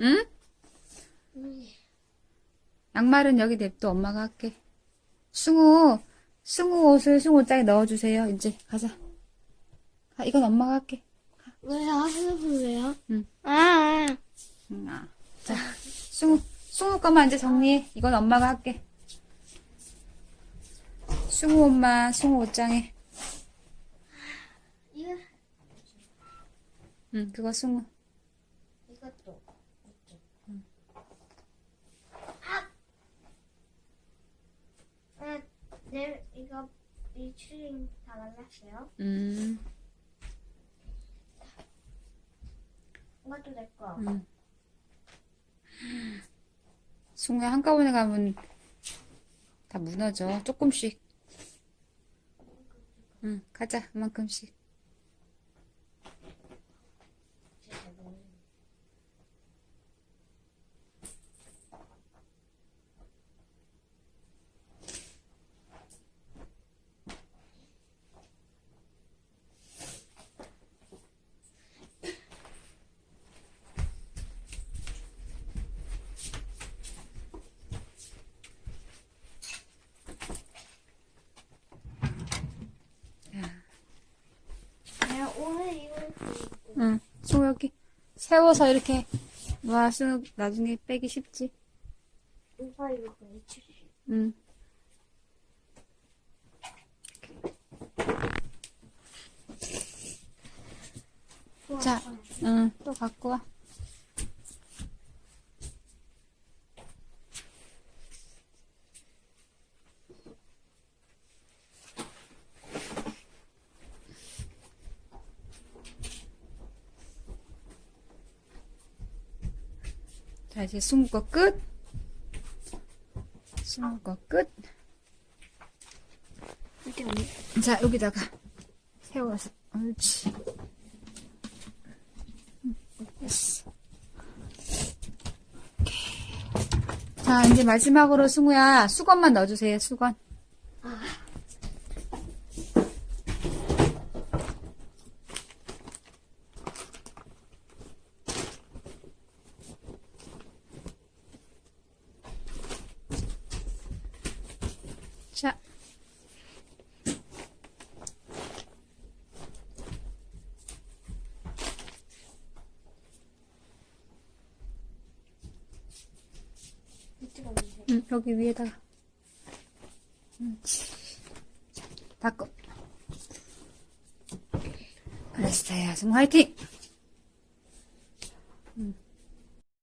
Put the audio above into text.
응? 양말은 여기 냅둬 엄마가 할게 승우 승우 옷을 승우 옷장에 넣어주세요 이제 가자 아, 이건 엄마가 할게 왜요? 왜요? 응. 아, 아. 응, 아. 자 승우 승우 거만 이제 정리해 이건 엄마가 할게 승우 엄마 승우 옷장에 응 그거 승우 이것도 네, 이거, 이 추링 다 말랐어요. 음, 이것도 내 거. 음. 승우야 한꺼번에 가면 다 무너져. 조금씩. 응, 가자. 그만큼씩. 오늘 응, 승우 여기 세워서 이렇게 와, 승우 나중에 빼기 쉽지. 이거. 응. 자, 응, 또 갖고 와. 자, 이제 거 끝. 거 끝. 자, 여기다가 세워서. 옳지. 오케이. 자, 이제 마지막으로 승우야, 수건만 넣어주세요, 수건. 응, 여기 위에다가. 자, 닦고. 알았어요. 승우 화이팅!